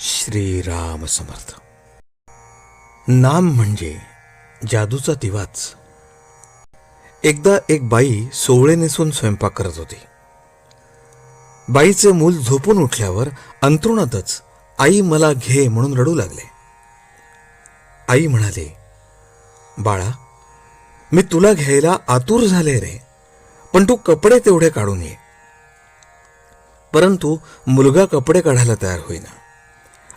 श्रीराम समर्थ. नाम म्हणजे जादूचा दिवाच एकदा एक बाई सोवळे नेसून स्वयंपाक करत होती. बाईचे मूल झोपून उठल्यावर अंतरुणातच आई मला घे म्हणून रडू लागले. आई म्हणाले बाळा मी तुला घ्यायला आतुर झाले रे पण तू कपडे तेवढे काढून ये. परंतु मुलगा कपडे काढायला तयार होईना.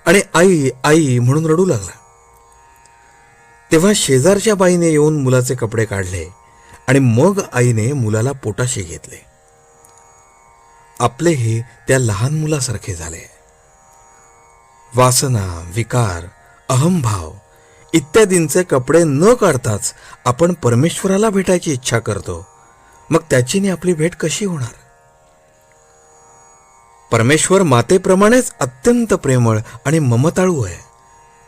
आणि आई आई म्हणून रडू लागला. तेव्हा शेजारच्या बाईने येऊन मुलाचे कपडे काढले आणि मग आईने मुलाला पोटाशी घेतले. आपलेही त्या लहान मुलासारखे झाले. वासना विकार अहंभाव इत्यादींचे कपडे न काढताच आपण परमेश्वराला भेटायची इच्छा करतो. मग त्याचीने आपली भेट कशी होणार? परमेश्वर मातेप्रमाणेच अत्यंत प्रेमळ आणि ममताळू आहे.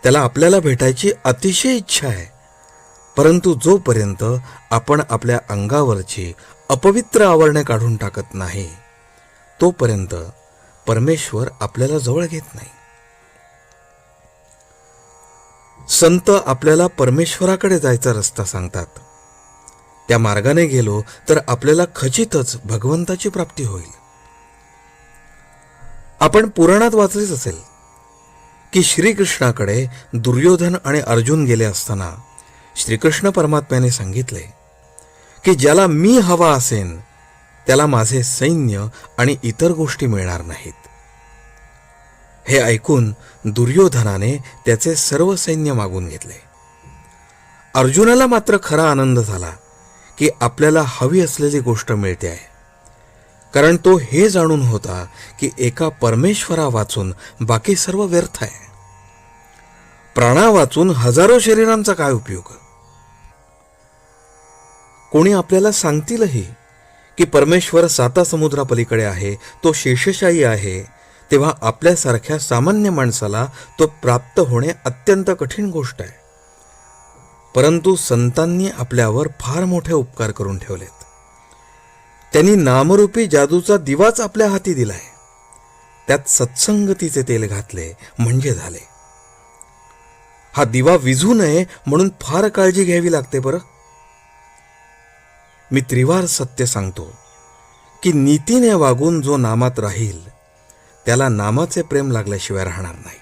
त्याला आपल्याला भेटायची अतिशय इच्छा आहे. परंतु जोपर्यंत आपण आपल्या अंगावरची अपवित्र आवरणे काढून टाकत नाही तोपर्यंत परमेश्वर आपल्याला जवळ घेत नाही. संत आपल्याला परमेश्वराकडे जायचा रस्ता सांगतात. त्या मार्गाने गेलो तर आपल्याला खचितच भगवंताची प्राप्ती होईल. आपण पुराणात वाचलेच असेल की श्रीकृष्णाकडे दुर्योधन आणि अर्जुन गेले असताना श्रीकृष्ण परमात्म्याने सांगितले की ज्याला मी हवा असेन त्याला माझे सैन्य आणि इतर गोष्टी मिळणार नाहीत. हे ऐकून दुर्योधनाने त्याचे सर्व सैन्य मागून घेतले. अर्जुनाला मात्र खरा आनंद झाला की आपल्याला हवी असलेली गोष्ट मिळते आहे. कारण तो हे जाणून होता की एका परमेश्वरा वाचून बाकी सर्व व्यर्थ आहे. प्राणा वाचून हजारो शरीरांचा काय उपयोग? कोणी आपल्याला सांगतीलही की परमेश्वर साता समुद्रापलीकडे आहे तो शेषशाही आहे तेव्हा आपल्यासारख्या सामान्य माणसाला तो प्राप्त होणे अत्यंत कठीण गोष्ट आहे. परंतु संतांनी आपल्यावर फार मोठे उपकार करून ठेवलेत. त्यांनी नामरूपी जादूचा दिवाच आपल्या हाती दिलाय. त्यात सत्संगतीचे तेल घातले म्हणजे झाले. हा दिवा विझू नये म्हणून फार काळजी घ्यावी लागते बरं. मी त्रिवार सत्य सांगतो की नीतीने वागून जो नामात राहील त्याला नामाचे प्रेम लागल्याशिवाय राहणार नाही.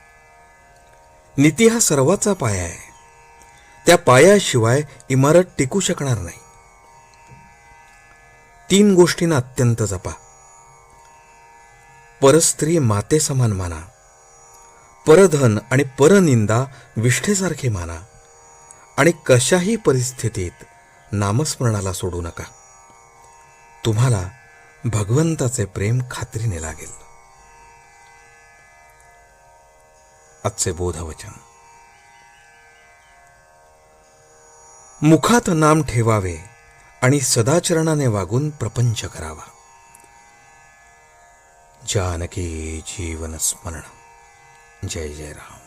नीती हा सर्वाचा पाया आहे. त्या पायाशिवाय इमारत टिकू शकणार नाही. तीन गोष्टींना अत्यंत जपा. परस्त्री माते समान माना. परधन आणि परनिंदा विष्ठेसारखे माना. आणि कशाही परिस्थितीत नामस्मरणाला सोडू नका. तुम्हाला भगवंताचे प्रेम खात्रीने लागेल. आजचे बोधवचन. मुखात नाम ठेवावे आणि सदाचरणाने वागून प्रपंच करावा. जानकी जीवन स्मरण. जय जय राम.